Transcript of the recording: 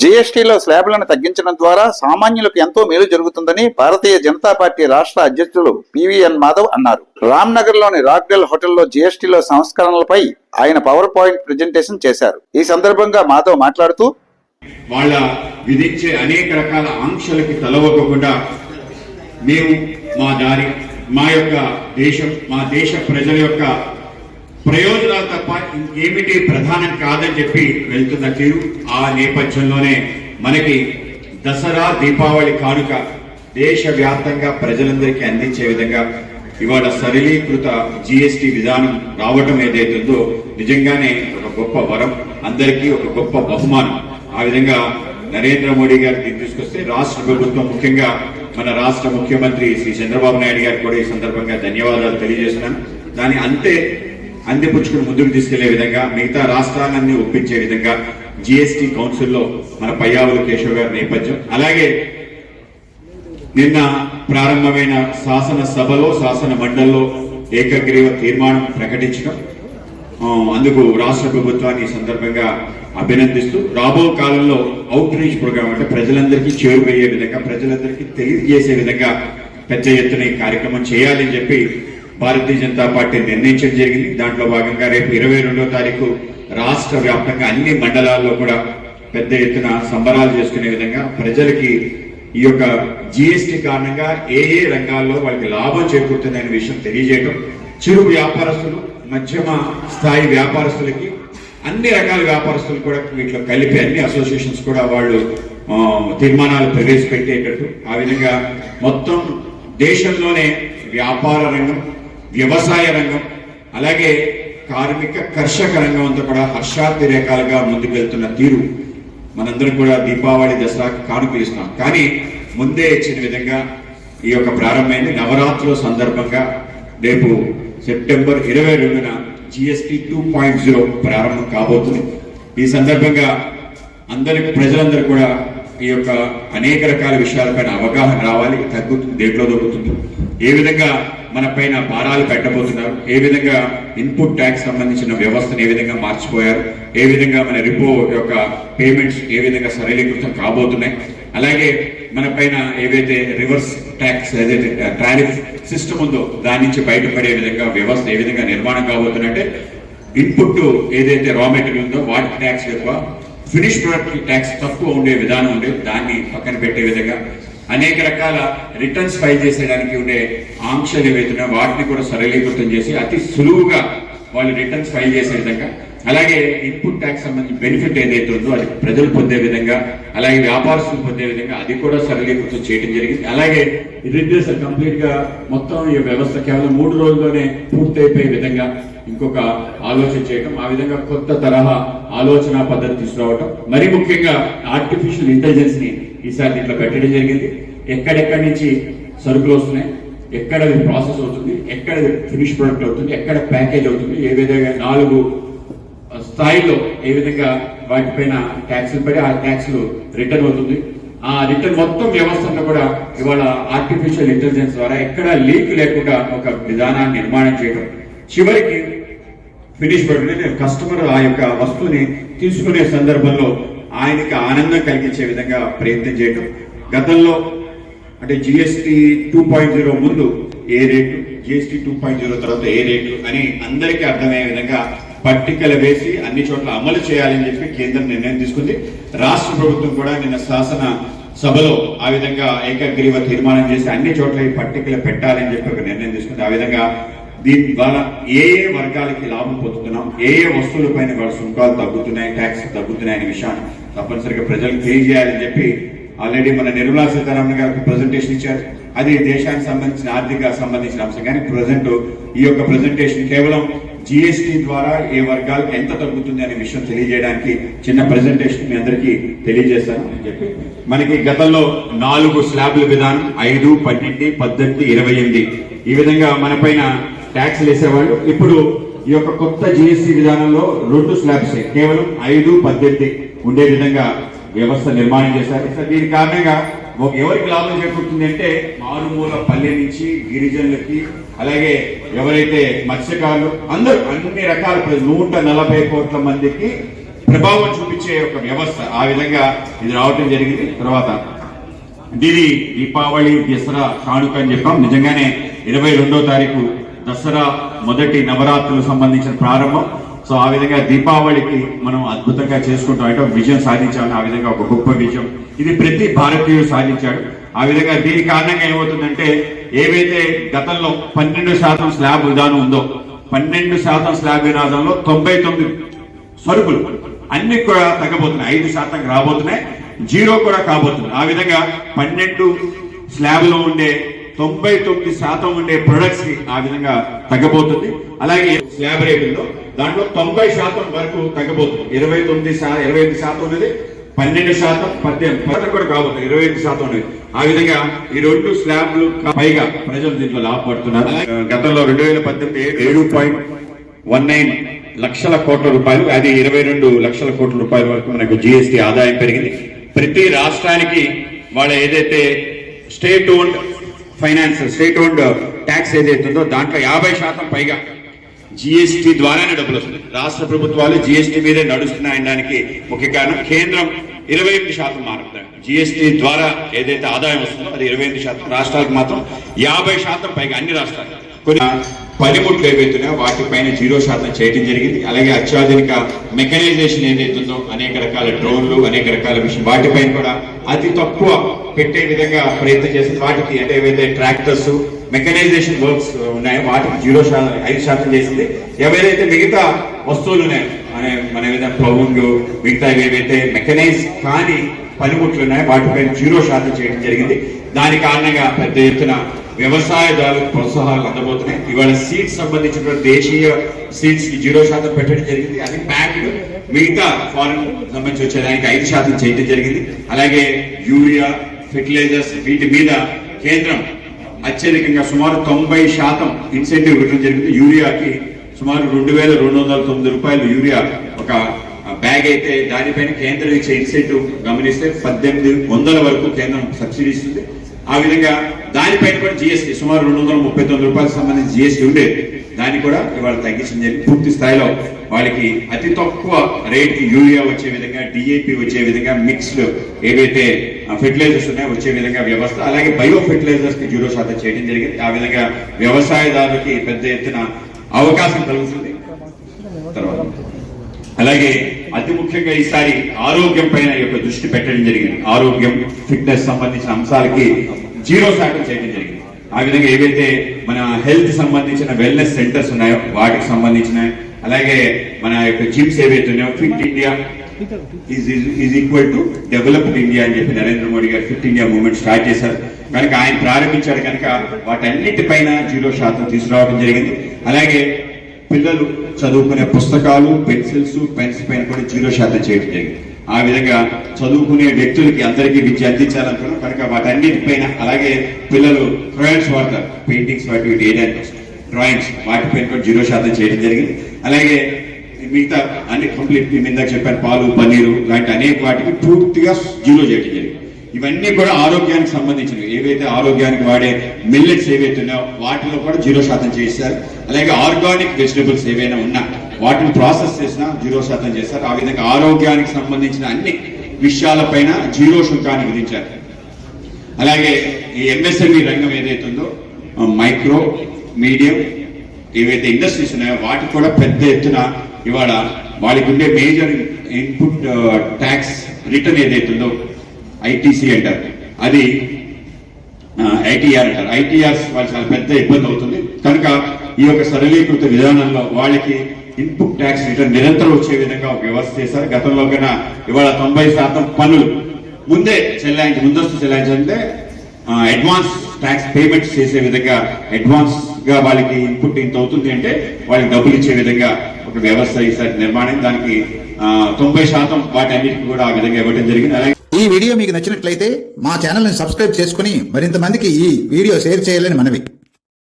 జీఎస్టీలో స్లాబ్లను తగ్గించడం ద్వారా సామాన్యులకు ఎంతో మేలు జరుగుతుందని భారతీయ జనతా పార్టీ రాష్ట్ర అధ్యక్షులు పివిఎన్ మాధవ్ అన్నారు. రామ్నగర్లోని రాక్డెల్ హోటల్లో జీఎస్టీలో సంస్కరణలపై ఆయన పవర్ పాయింట్ ప్రెజెంటేషన్ చేశారు. ఈ సందర్భంగా మాధవ్ మాట్లాడుతూ వాళ్ళ విధించే అనేక రకాల ఆంక్షలకి తలవకుండా మేము మా దారి మా యొక్క దేశం మా దేశ ప్రజల యొక్క ప్రయోజనాలు తప్ప ఇంకేమిటి ప్రధానం కాదని చెప్పి వెళ్తున్న తీరు ఆ నేపథ్యంలోనే మనకి దసరా దీపావళి కానుక దేశవ్యాప్తంగా ప్రజలందరికీ అందించే విధంగా ఇవాళ సరళీకృత జిఎస్టి విధానం రావటం ఏదైతుందో నిజంగానే ఒక గొప్ప వరం అందరికీ ఒక గొప్ప బహుమానం. ఆ విధంగా నరేంద్ర మోడీ గారు దీన్ని తీసుకొస్తే రాష్ట్ర ప్రభుత్వం ముఖ్యంగా మన రాష్ట్ర ముఖ్యమంత్రి శ్రీ చంద్రబాబు నాయుడు గారికి కూడా ఈ సందర్భంగా ధన్యవాదాలు తెలియజేస్తున్నాను. దాని అంతే అందిపుచ్చుకుని ముందుకు తీసుకెళ్ళే విధంగా మిగతా రాష్ట్రాలన్నీ ఒప్పించే విధంగా జిఎస్టి కౌన్సిల్లో మన పయ్యావుల కేశవ్ గారి నేపథ్యం. అలాగే నిన్న ప్రారంభమైన శాసన సభలో శాసన మండలిలో ఏకగ్రీవ తీర్మానం ప్రకటించడం అందుకు రాష్ట్ర ప్రభుత్వాన్ని సందర్భంగా అభినందిస్తూ రాబో కాలంలో అవుట్ రీచ్ ప్రోగ్రామ్ అంటే ప్రజలందరికీ చేరువయ్యే విధంగా ప్రజలందరికీ తెలియజేసే విధంగా పెద్ద ఎత్తున ఈ కార్యక్రమం చేయాలని చెప్పి భారతీయ జనతా పార్టీ నిర్ణయించడం జరిగింది. దాంట్లో భాగంగా రేపు ఇరవై రెండో తారీఖు రాష్ట్ర వ్యాప్తంగా అన్ని మండలాల్లో కూడా పెద్ద ఎత్తున సంబరాలు చేసుకునే విధంగా ప్రజలకి ఈ యొక్క జిఎస్టి కారణంగా ఏ ఏ రంగాల్లో వాళ్ళకి లాభం చేకూరుతుందనే విషయం తెలియజేయడం చిరు వ్యాపారస్తులు మధ్యమ స్థాయి వ్యాపారస్తులకి అన్ని రకాల వ్యాపారస్తులు కూడా వీటిలో కలిపి అన్ని అసోసియేషన్స్ కూడా వాళ్ళు తీర్మానాలు ప్రవేశపెట్టేటట్టు ఆ విధంగా మొత్తం దేశంలోనే వ్యాపార రంగం వ్యవసాయ రంగం అలాగే కార్మిక కర్షక రంగం అంతా కూడా హర్షాతిరేకాలుగా ముందుకెళ్తున్న తీరు. మనందరం కూడా దీపావళి దసరాకి కానుకలు ఇస్తున్నాం. కానీ ముందే ఇచ్చిన విధంగా ఈ యొక్క ప్రారంభమైంది. నవరాత్రుల సందర్భంగా రేపు సెప్టెంబర్ ఇరవై రెండున జిఎస్టి టూ పాయింట్ జీరో ప్రారంభం కాబోతుంది. ఈ సందర్భంగా అందరి ప్రజలందరూ కూడా ఈ యొక్క అనేక రకాల విషయాలపైన అవగాహన రావాలి. తగ్గుతుంది దేంట్లో దొరుకుతుంది. ఏ విధంగా మన పైన భారాలు పెట్టబోతున్నారు. ఏ విధంగా ఇన్పుట్ ట్యాక్స్ సంబంధించిన వ్యవస్థను ఏ విధంగా మార్చిపోయారు? ఏ విధంగా మన రిపో యొక్క పేమెంట్స్ ఏ విధంగా సరళీకృతం కాబోతున్నాయి? అలాగే మన పైన ఏవైతే రివర్స్ ట్యాక్స్ ఏదైతే టారిఫ్ సిస్టమ్ ఉందో దాని నుంచి బయటపడే విధంగా వ్యవస్థ ఏ విధంగా నిర్మాణం కాబోతుందంటే ఇన్పుట్ ఏదైతే రా మెటీరియల్ ఉందో వాటి ట్యాక్స్ ఎక్కువ ఫినిష్ ప్రొడక్ట్ ట్యాక్స్ తక్కువ ఉండే విధానం ఉండే దాన్ని పక్కన పెట్టే విధంగా అనేక రకాల రిటర్న్స్ ఫైల్ చేసేయడానికి ఉండే ఆంక్షలు ఏవైతున్నా వాటిని కూడా సరళీకృతం చేసి అతి సులువుగా వాళ్ళు రిటర్న్స్ ఫైల్ చేసే విధంగా అలాగే ఇన్పుట్ ట్యాక్స్ సంబంధించి బెనిఫిట్ ఏదైతే ఉందో అది ప్రజలు పొందే విధంగా అలాగే వ్యాపారస్తులు పొందే విధంగా అది కూడా సరళీకృతం చేయడం జరిగింది. అలాగే రిడ్యూస్ కంప్లీట్గా మొత్తం ఈ వ్యవస్థ కేవలం మూడు రోజుల్లోనే పూర్తయిపోయే విధంగా ఇంకొక ఆలోచన చేయటం ఆ విధంగా కొత్త తరహా ఆలోచన పద్ధతి తీసుకురావటం. మరి ముఖ్యంగా ఆర్టిఫిషియల్ ఇంటెలిజెన్స్ని ఈసారి దీంట్లో పెట్టడం జరిగింది. ఎక్కడెక్కడి నుంచి సరుకులు వస్తున్నాయి ఎక్కడ ప్రాసెస్ అవుతుంది ఎక్కడ ఫినిష్ ప్రొడక్ట్ అవుతుంది ఎక్కడ ప్యాకేజ్ అవుతుంది ఏ విధంగా నాలుగు స్థాయిలో ఏ విధంగా వాటిపైన ట్యాక్సులు పడి ఆ ట్యాక్స్లు రిటర్న్ అవుతుంది. ఆ రిటర్న్ మొత్తం వ్యవస్థను కూడా ఇవాళ ఆర్టిఫిషియల్ ఇంటెలిజెన్స్ ద్వారా ఎక్కడ లీక్ లేకుండా ఒక విధానాన్ని నిర్మాణం చేయడం. చివరికి ఫినిష్ ప్రొడక్ట్ కస్టమర్ ఆ యొక్క వస్తువుని తీసుకునే సందర్భంలో ఆయనకి ఆనందం కలిగించే విధంగా ప్రయత్నం చేయటం. గతంలో అంటే జిఎస్టి టూ పాయింట్ జీరో ముందు ఏ rate GST two point zero తర్వాత ఏ రేటు అని అందరికీ అర్థమయ్యే విధంగా పట్టికలు వేసి అన్ని చోట్ల అమలు చేయాలని చెప్పి కేంద్రం నిర్ణయం తీసుకుంది. రాష్ట్ర ప్రభుత్వం కూడా నిన్న శాసన సభలో ఆ విధంగా ఏకగ్రీవ తీర్మానం చేసి అన్ని చోట్ల ఈ పట్టికలు పెట్టాలని చెప్పి ఒక నిర్ణయం తీసుకుంది. ఆ విధంగా దీని ద్వారా ఏ ఏ వర్గాలకి లాభం పొందుతున్నాం ఏ ఏ వస్తువులపైన వాళ్ళ సుంకాలు తగ్గుతున్నాయి ట్యాక్స్ తగ్గుతున్నాయి అనే విషయాన్ని తప్పనిసరిగా ప్రజలకు తెలియజేయాలని చెప్పి ఆల్రెడీ మన నిర్మలా సీతారామన్ గారికి ప్రజెంటేషన్ ఇచ్చారు. అది దేశానికి సంబంధించిన ఆర్థిక సంబంధించిన అంశం. కానీ ప్రజెంట్ ఈ యొక్క ప్రజెంటేషన్ కేవలం జిఎస్టి ద్వారా ఏ వర్గాలు ఎంత తగ్గుతుంది అనే విషయం తెలియజేయడానికి చిన్న ప్రజెంటేషన్ మీ అందరికీ తెలియజేస్తాను అని చెప్పి. మనకి గతంలో నాలుగు స్లాబ్ల విధానం ఐదు పన్నెండు పద్దెనిమిది ఇరవై ఎనిమిది. ఈ విధంగా మన పైన ట్యాక్స్ వేసేవాళ్ళు. ఇప్పుడు ఈ యొక్క కొత్త జిఎస్టి విధానంలో రెండు స్లాబ్స్ కేవలం ఐదు పద్దెనిమిది. ఉండే విధంగా వ్యవస్థ నిర్మాణం చేశారు. సో దీని కారణంగా ఒక ఎవరికి లాభం చేకూరుతుంది అంటే మారుమూల పల్లె నుంచి గిరిజనులకి అలాగే ఎవరైతే మత్స్యకారులు అందరూ అన్ని రకాల నూట నలభై కోట్ల మందికి ప్రభావం చూపించే ఒక వ్యవస్థ ఆ విధంగా ఇది రావటం జరిగింది. తర్వాత దీని దీపావళి దసరా కానుక అని చెప్పాం. నిజంగానే ఇరవై రెండో తారీఖు దసరా మొదటి నవరాత్రులకు సంబంధించిన ప్రారంభం. సో ఆ విధంగా దీపావళికి మనం అద్భుతంగా చేసుకుంటాం. అంటే విజయం సాధించాలని ఆ విధంగా ఒక గొప్ప విజయం. ఇది ప్రతి భారతీయుడు సాధించాడు. ఆ విధంగా దీని కారణంగా ఏమవుతుందంటే ఏవైతే గతంలో పన్నెండు శాతం స్లాబ్ విధానం ఉందో పన్నెండు శాతం స్లాబ్ విధానంలో తొంభై తొమ్మిది సరుకులు అన్ని కూడా తగ్గబోతున్నాయి. ఐదు శాతం రాబోతున్నాయి జీరో కూడా కాబోతుంది ఆ విధంగా పన్నెండు స్లాబ్లో ఉండే తొంభై తొమ్మిది శాతం ఉండే ప్రొడక్ట్స్కి ఆ విధంగా తగ్గబోతుంది. అలాగే స్లాబ్ రేటుల్లో దాంట్లో తొంభై శాతం వరకు తగ్గిపోతుంది. ఇరవై తొమ్మిది శాతం ఇరవై ఎనిమిది శాతం అనేది పన్నెండు శాతం పద్దెనిమిది పదకొండు కూడా కాబోతుంది ఇరవై ఎనిమిది శాతం అనేది. ఆ విధంగా ఈ రెండు స్లాబ్లు పైగా ప్రజలు దీంట్లో లాభపడుతున్నారు. గతంలో రెండు వేల పద్దెనిమిది ఏడు పాయింట్ వన్ నైన్ లక్షల కోట్ల రూపాయలు అది ఇరవై రెండు లక్షల కోట్ల రూపాయల వరకు మనకు జిఎస్టి ఆదాయం పెరిగింది. ప్రతి రాష్ట్రానికి వాళ్ళ ఏదైతే state owned finance state owned tax ఏదైతే ఉందో దాంట్లో యాభై శాతం పైగా జిఎస్టి ద్వారానే డబ్బులు వస్తుంది రాష్ట్ర ప్రభుత్వాలు జిఎస్టి మీదే నడుస్తున్నాయనడానికి ముఖ్య కారణం కేంద్రం ఇరవై ఎనిమిది శాతం మారుతుంది జిఎస్టి ద్వారా ఏదైతే ఆదాయం వస్తుందో అది ఇరవై ఎనిమిది శాతం రాష్ట్రాలకు మాత్రం యాభై శాతం పైగా అన్ని రాష్ట్రాలు కొన్ని పనిముట్లు ఏవైతున్నాయో వాటిపైన జీరో శాతం చేయడం జరిగింది. అలాగే అత్యాధునిక మెకనైజేషన్ ఏదైతుందో అనేక రకాల డ్రోన్లు అనేక రకాల విషయం వాటిపైన కూడా అతి తక్కువ పెట్టే విధంగా ప్రయత్నం చేసింది వాటికి అంటే ఏవైతే ట్రాక్టర్స్ మెకనైజేషన్ వర్క్స్ ఉన్నాయో. వాటికి జీరో శాతం ఐదు శాతం చేసింది. ఏవైతే మిగతా వస్తువులు ఉన్నాయో అనే మన ఏదైనా ప్లౌంగ్ మిగతా ఏవైతే మెకనైజ్ కాని పనిముట్లు ఉన్నాయో వాటిపై జీరో శాతం చేయడం జరిగింది. దాని కారణంగా పెద్ద ఎత్తున వ్యవసాయదారులకు ప్రోత్సాహాలు అందబోతున్నాయి. ఇవాళ సీడ్స్ సంబంధించిన దేశీయ సీడ్స్కి జీరో శాతం పెట్టడం జరిగింది. అది ప్యాక్డ్ మిగతా ఫారెన్ సంబంధించి వచ్చేదానికి ఐదు శాతం చేయడం జరిగింది. అలాగే యూరియా ఫెర్టిలైజర్స్ వీటి మీద కేంద్రం అత్యధికంగా సుమారు తొంభై శాతం ఇన్సెంటివ్ ఇవ్వడం జరిగింది. యూరియాకి సుమారు రెండు వేల రెండు వందల తొమ్మిది రూపాయలు యూరియా ఒక బ్యాగ్ అయితే దానిపైన కేంద్రం ఇచ్చే ఇన్సెంటివ్ గమనిస్తే పద్దెనిమిది వందల వరకు కేంద్రం సబ్సిడీ ఇస్తుంది. ఆ విధంగా దానిపైన కూడా జిఎస్టీ సుమారు రెండు వందల ముప్పై తొమ్మిది రూపాయలకు సంబంధించి జిఎస్టీ ఉండేది దాన్ని కూడా ఇవాళ తగ్గించడం జరిగింది. పూర్తి స్థాయిలో వాళ్ళకి అతి తక్కువ రేట్ యూరియా వచ్చే విధంగా డిఏపి వచ్చే విధంగా మిక్స్డ్ ఏవైతే ఫెర్టిలైజర్స్ ఉన్నాయో వచ్చే విధంగా వ్యవస్థ అలాగే బయో ఫెర్టిలైజర్స్కి జీరో శాతం చేయడం జరిగింది. ఆ విధంగా వ్యవసాయదారులకి పెద్ద ఎత్తున అవకాశం కలుగుతుంది. తర్వాత అలాగే అతి ముఖ్యంగా ఈసారి ఆరోగ్యం పైన యొక్క దృష్టి పెట్టడం జరిగింది. ఆరోగ్యం ఫిట్నెస్ సంబంధించిన అంశాలకి జీరో శాతం చేయడం జరిగింది. ఆ విధంగా ఏవైతే మన హెల్త్ సంబంధించిన వెల్నెస్ సెంటర్స్ ఉన్నాయో వాటికి సంబంధించిన అలాగే మన యొక్క జిమ్స్ ఏవైతే ఉన్నాయో fit India is equal to developed India అని చెప్పి నరేంద్ర మోడీ గారు ఫిట్ ఇండియా మూవ్మెంట్ స్టార్ట్ చేశారు. కనుక ఆయన ప్రారంభించారు కనుక వాటన్నిటిపైన జీరో శాతం తీసుకురావడం జరిగింది. అలాగే పిల్లలు చదువుకునే పుస్తకాలు పెన్సిల్స్ పెన్స్ పైన కూడా జీరో శాతం చేయడం జరిగింది. ఆ విధంగా చదువుకునే వ్యక్తులకి అందరికీ విద్య అందించాలనుకున్నాం కనుక వాటన్నిటిపైన అలాగే పిల్లలు క్రయాన్స్ వాడతారు. పెయింటింగ్స్ వాటి వేయడానికి డ్రాయింగ్స్ వాటిపైన కూడా జీరో శాతం చేయడం జరిగింది. అలాగే మిగతా అన్ని కంప్లీట్ మీద ఇందాక చెప్పాను పాలు పన్నీరు లాంటి అనేక వాటికి పూర్తిగా జీరో చేయడం జరిగింది. ఇవన్నీ కూడా ఆరోగ్యానికి సంబంధించినవి. ఏవైతే ఆరోగ్యానికి వాడే మిల్లెట్స్ ఏవైతే ఉన్నాయో వాటిలో కూడా జీరో శాతం చేయిస్తారు. అలాగే ఆర్గానిక్ వెజిటబుల్స్ ఏవైనా ఉన్నా వాటిని ప్రాసెస్ చేసినా జీరో శాతం చేశారు. ఆ విధంగా ఆరోగ్యానికి సంబంధించిన అన్ని విషయాలపైన జీరో శుల్కాన్ని విధించారు. అలాగే ఈ ఎంఎస్ఎంఈ రంగం ఏదైతే ఉందో మైక్రో మీడియం ఏవైతే ఇండస్ట్రీస్ ఉన్నాయో వాటికి కూడా పెద్ద ఎత్తున ఇవాళ వాళ్ళకి ఉండే మేజర్ ఇన్పుట్ ట్యాక్స్ రిటర్న్ ఏదైతే ఉందో ఐటీసీ అంటారు. అది ఐటీఆర్ అంటారు. ఐటీఆర్స్ వాళ్ళు చాలా పెద్ద ఇబ్బంది అవుతుంది. కనుక ఈ యొక్క సరళీకృత విధానంలో వాళ్ళకి ఇన్పుట్ ట్యాక్స్ రిటర్న్ నిరంతరం వచ్చే విధంగా ఒక వ్యవస్థ చేశారు. గతంలో కన్నా ఇవాళ తొంభై శాతం పనులు ముందే చెల్లాయించి ముందస్తు చెల్లాయించంటే అడ్వాన్స్ ట్యాక్స్ పేమెంట్స్ చేసే విధంగా అడ్వాన్స్గా వాళ్ళకి ఇన్పుట్ ఇంత అవుతుంది అంటే వాళ్ళకి డబ్బులు ఇచ్చే విధంగా ఒక వ్యవస్థ ఈసారి నిర్మాణం. దానికి తొంభై శాతం వాటన్నిటికి కూడా ఆ విధంగా ఇవ్వడం జరిగింది. అలాగే ఈ వీడియో మీకు నచ్చినట్లయితే మా ఛానల్ని సబ్స్క్రైబ్ చేసుకుని మరింత మందికి ఈ వీడియో షేర్ చేయాలని మనవి.